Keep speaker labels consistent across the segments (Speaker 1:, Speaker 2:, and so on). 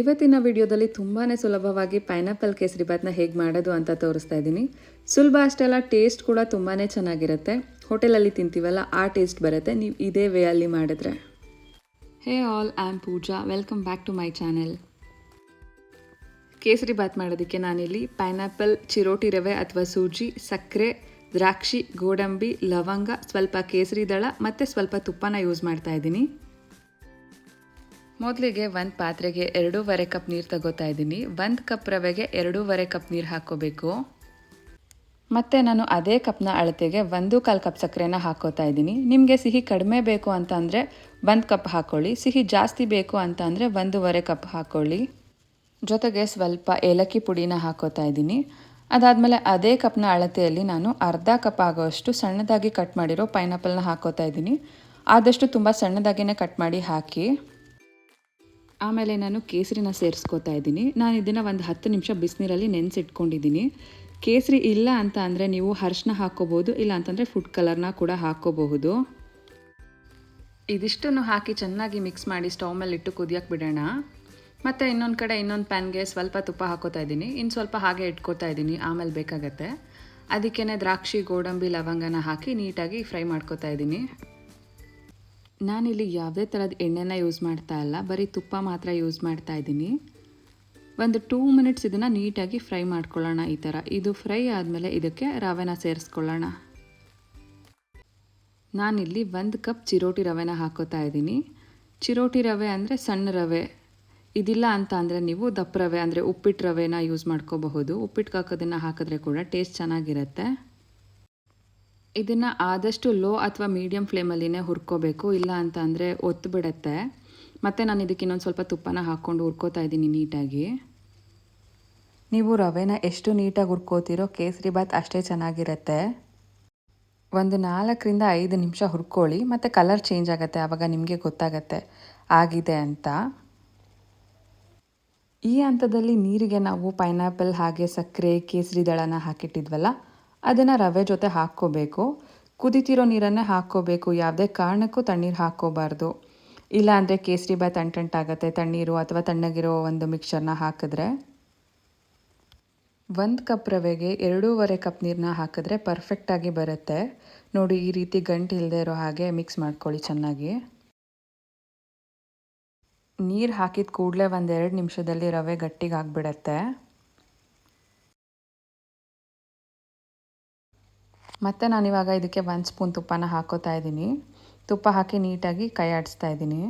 Speaker 1: ಇವತ್ತಿನ ವಿಡಿಯೋದಲ್ಲಿ ತುಂಬಾ ಸುಲಭವಾಗಿ ಪೈನಾಪಲ್ ಕೇಸರಿ ಬಾತ್ನ ಹೇಗೆ ಮಾಡೋದು ಅಂತ ತೋರಿಸ್ತಾ ಇದ್ದೀನಿ. ಸುಲಭ ಅಷ್ಟೆಲ್ಲ ಟೇಸ್ಟ್ ಕೂಡ ತುಂಬಾ ಚೆನ್ನಾಗಿರುತ್ತೆ. ಹೋಟೆಲಲ್ಲಿ ತಿಂತೀವಲ್ಲ, ಆ ಟೇಸ್ಟ್ ಬರುತ್ತೆ. ನೀವು ಇದೇ ವೇ ಅಲ್ಲಿ ಮಾಡಿದ್ರೆ. Hey all am Pooja. Welcome back to my channel. Kesari bath ಮಾಡೋದಕ್ಕೆ ನಾನಿಲ್ಲಿ ಪೈನಾಪಲ್ ಚಿರೋಟಿ ರವೆ ಅಥವಾ ಸೂಜಿ, ಸಕ್ಕರೆ, ದ್ರಾಕ್ಷಿ, ಗೋಡಂಬಿ, ಲವಂಗ, ಸ್ವಲ್ಪ ಕೇಸರಿ ದಳ ಮತ್ತು ಸ್ವಲ್ಪ ತುಪ್ಪನ ಯೂಸ್ ಮಾಡ್ತಾ ಇದ್ದೀನಿ. ಮೊದಲಿಗೆ ಒಂದು ಪಾತ್ರೆಗೆ ಎರಡೂವರೆ ಕಪ್ ನೀರು ತಗೋತಾ ಇದ್ದೀನಿ. ಒಂದು ಕಪ್ ರವೆಗೆ ಎರಡೂವರೆ ಕಪ್ ನೀರು ಹಾಕ್ಕೋಬೇಕು ಮತ್ತು ನಾನು ಅದೇ ಕಪ್ನ ಅಳತೆಗೆ ಒಂದು ಕಾಲು ಕಪ್ ಸಕ್ಕರೆನ ಹಾಕೋತಾ ಇದ್ದೀನಿ. ನಿಮಗೆ ಸಿಹಿ ಕಡಿಮೆ ಬೇಕು ಅಂತ ಅಂದರೆ ಒಂದು ಕಪ್ ಹಾಕ್ಕೊಳ್ಳಿ ಸಿಹಿ ಜಾಸ್ತಿ ಬೇಕು ಅಂತ ಅಂದರೆ ಒಂದೂವರೆ ಕಪ್ ಹಾಕ್ಕೊಳ್ಳಿ ಜೊತೆಗೆ ಸ್ವಲ್ಪ ಏಲಕ್ಕಿ ಪುಡಿನ ಹಾಕೋತಾ ಇದ್ದೀನಿ. ಅದಾದಮೇಲೆ ಅದೇ ಕಪ್ನ ಅಳತೆಯಲ್ಲಿ ನಾನು ಅರ್ಧ ಕಪ್ ಆಗೋಷ್ಟು ಸಣ್ಣದಾಗಿ ಕಟ್ ಮಾಡಿರೋ ಪೈನಾಪಲ್ನ ಹಾಕೋತಾ ಇದ್ದೀನಿ. ಆದಷ್ಟು ತುಂಬ ಸಣ್ಣದಾಗಿನೇ ಕಟ್ ಮಾಡಿ ಹಾಕಿ. ಆಮೇಲೆ ನಾನು ಕೇಸರಿನ ಸೇರಿಸ್ಕೋತಾ ಇದ್ದೀನಿ. ನಾನು ಇದನ್ನು ಒಂದು ಹತ್ತು ನಿಮಿಷ ಬಿಸಿನೀರಲ್ಲಿ ನೆನೆಸಿಟ್ಕೊಂಡಿದ್ದೀನಿ. ಕೇಸರಿ ಇಲ್ಲ ಅಂತ ಅಂದರೆ ನೀವು ಅರ್ಶಿನ ಹಾಕ್ಕೋಬೋದು ಇಲ್ಲ ಅಂತಂದರೆ ಫುಡ್ ಕಲರ್ನ ಕೂಡ ಹಾಕ್ಕೋಬಹುದು ಇದಿಷ್ಟನ್ನು ಹಾಕಿ ಚೆನ್ನಾಗಿ ಮಿಕ್ಸ್ ಮಾಡಿ ಸ್ಟವ್ ಮೇಲೆ ಇಟ್ಟು ಕುದಿಯಕ್ಕೆ ಬಿಡೋಣ. ಮತ್ತು ಇನ್ನೊಂದು ಕಡೆ ಇನ್ನೊಂದು ಪ್ಯಾನ್ಗೆ ಸ್ವಲ್ಪ ತುಪ್ಪ ಹಾಕೋತಾ ಇದ್ದೀನಿ. ಇನ್ನು ಸ್ವಲ್ಪ ಹಾಗೆ ಇಟ್ಕೋತಾ ಇದ್ದೀನಿ, ಆಮೇಲೆ ಬೇಕಾಗತ್ತೆ. ಅದಕ್ಕೇ ದ್ರಾಕ್ಷಿ, ಗೋಡಂಬಿ, ಲವಂಗನ ಹಾಕಿ ನೀಟಾಗಿ ಫ್ರೈ ಮಾಡ್ಕೋತಾ ಇದ್ದೀನಿ. ನಾನಿಲ್ಲಿ ಯಾವುದೇ ಥರದ ಎಣ್ಣೆನ ಯೂಸ್ ಮಾಡ್ತಾ ಇಲ್ಲ. ಬರೀ ತುಪ್ಪ ಮಾತ್ರ ಯೂಸ್ ಮಾಡ್ತಾ ಇದ್ದೀನಿ. ಒಂದು ಟೂ ಮಿನಿಟ್ಸ್ ಇದನ್ನು ನೀಟಾಗಿ ಫ್ರೈ ಮಾಡ್ಕೊಳ್ಳೋಣ ಈ ಥರ. ಇದು ಫ್ರೈ ಆದಮೇಲೆ ಇದಕ್ಕೆ ರವೆನ ಸೇರಿಸ್ಕೊಳ್ಳೋಣ. ನಾನಿಲ್ಲಿ ಒಂದು ಕಪ್ ಚಿರೋಟಿ ರವೆನ ಹಾಕೋತಾ ಇದ್ದೀನಿ. ಚಿರೋಟಿ ರವೆ ಅಂದರೆ ಸಣ್ಣ ರವೆ. ಇದಿಲ್ಲ ಅಂತ ಅಂದರೆ ನೀವು ದಪ್ಪ ರವೆ ಅಂದರೆ ಉಪ್ಪಿಟ್ಟು ರವೆನ ಯೂಸ್ ಮಾಡ್ಕೋಬಹುದು. ಉಪ್ಪಿಟ್ಟು ಹಾಕೋದನ್ನು ಹಾಕಿದ್ರೆ ಕೂಡ ಟೇಸ್ಟ್ ಚೆನ್ನಾಗಿರುತ್ತೆ. ಇದನ್ನು ಆದಷ್ಟು ಲೋ ಅಥವಾ ಮೀಡಿಯಮ್ ಫ್ಲೇಮಲ್ಲಿನೇ ಹುರ್ಕೋಬೇಕು, ಇಲ್ಲ ಅಂತ ಅಂದರೆ ಒತ್ತು ಬಿಡುತ್ತೆ ಮತ್ತು ನಾನು ಇದಕ್ಕೆ ಇನ್ನೊಂದು ಸ್ವಲ್ಪ ತುಪ್ಪನ ಹಾಕ್ಕೊಂಡು ಹುರ್ಕೋತಾ ಇದ್ದೀನಿ ನೀಟಾಗಿ. ನೀವು ರವೆನ ಎಷ್ಟು ನೀಟಾಗಿ ಹುರ್ಕೋತೀರೋ ಕೇಸರಿ ಬಾತ್ ಅಷ್ಟೇ ಚೆನ್ನಾಗಿರುತ್ತೆ. ಒಂದು ನಾಲ್ಕರಿಂದ ಐದು ನಿಮಿಷ ಹುರ್ಕೊಳ್ಳಿ, ಮತ್ತು ಕಲರ್ ಚೇಂಜ್ ಆಗುತ್ತೆ ಆವಾಗ ನಿಮಗೆ ಗೊತ್ತಾಗತ್ತೆ. ಆಗಿದೆ ಅಂತ. ಈ ಹಂತದಲ್ಲಿ ನೀರಿಗೆ ನಾವು ಪೈನಾಪಲ್ ಹಾಗೆ ಸಕ್ಕರೆ, ಕೇಸರಿ ದಳನ ಹಾಕಿಟ್ಟಿದ್ವಲ್ಲ ಅದನ್ನು ರವೆ ಜೊತೆ ಹಾಕ್ಕೋಬೇಕು. ಕುದಿತಿರೋ ನೀರನ್ನೇ ಹಾಕ್ಕೋಬೇಕು. ಯಾವುದೇ ಕಾರಣಕ್ಕೂ ತಣ್ಣೀರು ಹಾಕ್ಕೋಬಾರ್ದು. ಇಲ್ಲ ಅಂದರೆ ಕೇಸರಿ ಬಾತ್ ತಂಟಂಟಾಗತ್ತೆ ತಣ್ಣೀರು ಅಥವಾ ತಣ್ಣಗಿರೋ ಒಂದು ಮಿಕ್ಸರ್ನ ಹಾಕಿದ್ರೆ. ಒಂದು ಕಪ್ ರವೆಗೆ ಎರಡೂವರೆ ಕಪ್ ನೀರನ್ನ ಹಾಕಿದ್ರೆ ಪರ್ಫೆಕ್ಟಾಗಿ ಬರುತ್ತೆ. ನೋಡಿ, ಈ ರೀತಿ ಗಂಟು ಇಲ್ಲದೆ ಇರೋ ಹಾಗೆ ಮಿಕ್ಸ್ ಮಾಡ್ಕೊಳ್ಳಿ ಚೆನ್ನಾಗಿ. ನೀರು ಹಾಕಿದ ಕೂಡಲೇ ಒಂದೆರಡು ನಿಮಿಷದಲ್ಲಿ ರವೆ ಗಟ್ಟಿಗೆ ಮತ್ತು ನಾನಿವಾಗ ಇದಕ್ಕೆ ಒಂದು ಸ್ಪೂನ್ ತುಪ್ಪನ ಹಾಕೋತಾ ಇದ್ದೀನಿ. ತುಪ್ಪ ಹಾಕಿ ನೀಟಾಗಿ ಕೈ ಆಡಿಸ್ತಾ ಇದ್ದೀನಿ.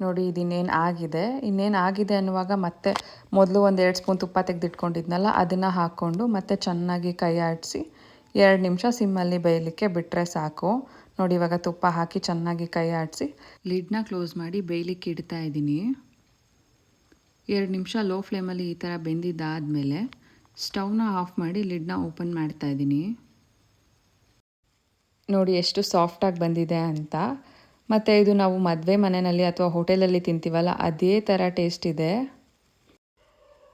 Speaker 1: ನೋಡಿ ಇದಿನ್ನೇನು ಆಗಿದೆ? ಇನ್ನೇನು ಆಗಿದೆ ಅನ್ನುವಾಗ ಮತ್ತೆ ಮೊದಲು ಒಂದು ಎರಡು ಸ್ಪೂನ್ ತುಪ್ಪ ತೆಗೆದಿಟ್ಕೊಂಡಿದ್ನಲ್ಲ ಅದನ್ನು ಹಾಕ್ಕೊಂಡು ಮತ್ತೆ ಚೆನ್ನಾಗಿ ಕೈ ಆಡಿಸಿ ಎರಡು ನಿಮಿಷ ಸಿಮ್ಮಲ್ಲಿ ಬೇಯಲಿಕ್ಕೆ ಬಿಟ್ಟರೆ ಸಾಕು. ನೋಡಿ ಇವಾಗ ತುಪ್ಪ ಹಾಕಿ ಚೆನ್ನಾಗಿ ಕೈ ಆಡಿಸಿ ಲಿಡ್ನ ಕ್ಲೋಸ್ ಮಾಡಿ ಬೇಯಲಿಕ್ಕೆ ಇಡ್ತಾ ಇದ್ದೀನಿ. ಎರಡು ನಿಮಿಷ ಲೋ ಫ್ಲೇಮಲ್ಲಿ ಈ ಥರ ಬೆಂದಿದ್ದಾದಮೇಲೆ ಸ್ಟವ್ನ ಆಫ್ ಮಾಡಿ ಲಿಡ್ನ ಓಪನ್ ಮಾಡ್ತಾ ಇದ್ದೀನಿ. ನೋಡಿ ಎಷ್ಟು ಸಾಫ್ಟಾಗಿ ಬಂದಿದೆ ಅಂತ. ಮತ್ತು ಇದು ನಾವು ಮದುವೆ ಮನೆಯಲ್ಲಿ ಅಥವಾ ಹೋಟೆಲಲ್ಲಿ ತಿಂತೀವಲ್ಲ, ಅದೇ ಥರ ಟೇಸ್ಟ್ ಇದೆ.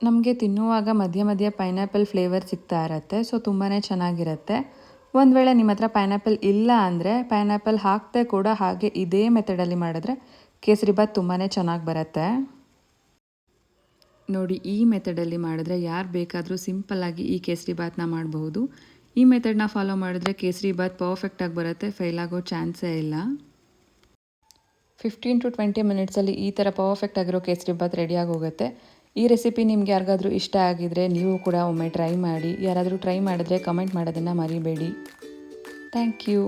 Speaker 1: ನಮಗೆ ತಿನ್ನುವಾಗ ಮಧ್ಯ ಮಧ್ಯ ಪೈನಾಪಲ್ ಫ್ಲೇವರ್ ಸಿಗ್ತಾ ಇರತ್ತೆ ಸೊ ತುಂಬಾ ಚೆನ್ನಾಗಿರುತ್ತೆ. ಒಂದು ವೇಳೆ ನಿಮ್ಮ ಹತ್ರ ಪೈನಾಪಲ್ ಇಲ್ಲ ಅಂದರೆ ಪೈನಾಪಲ್ ಹಾಕದೆ ಕೂಡ ಹಾಗೆ ಇದೇ ಮೆಥಡಲ್ಲಿ ಮಾಡಿದ್ರೆ ಕೇಸರಿ ಬಾತ್ ತುಂಬಾ ಚೆನ್ನಾಗಿ ಬರುತ್ತೆ. ನೋಡಿ, ಈ ಮೆಥಡಲ್ಲಿ ಮಾಡಿದ್ರೆ ಯಾರು ಬೇಕಾದರೂ ಸಿಂಪಲ್ಲಾಗಿ ಈ ಕೇಸರಿ ಬಾತ್ನ ಮಾಡಬಹುದು. ಈ ಮೆಥಡ್ನ ಫಾಲೋ ಮಾಡಿದ್ರೆ ಕೇಸರಿ ಬಾತ್ ಪರ್ಫೆಕ್ಟಾಗಿ ಬರುತ್ತೆ ಫೇಲ್ ಆಗೋ ಚಾನ್ಸೇ ಇಲ್ಲ. ಫಿಫ್ಟೀನ್ ಟು ಟ್ವೆಂಟಿ ಮಿನಿಟ್ಸಲ್ಲಿ ಈ ಥರ ಪರ್ಫೆಕ್ಟ್ ಆಗಿರೋ ಕೇಸರಿ ಬಾತ್ ರೆಡಿಯಾಗಿ ಹೋಗುತ್ತೆ. ಈ ರೆಸಿಪಿ ನಿಮ್ಗೆ ಯಾರಿಗಾದರೂ ಇಷ್ಟ ಆಗಿದ್ರೆ ನೀವು ಕೂಡ ಒಮ್ಮೆ ಟ್ರೈ ಮಾಡಿ, ಯಾರಾದರೂ ಟ್ರೈ ಮಾಡಿದ್ರೆ ಕಮೆಂಟ್ ಮಾಡೋದನ್ನು ಮರಿಬೇಡಿ. Thank you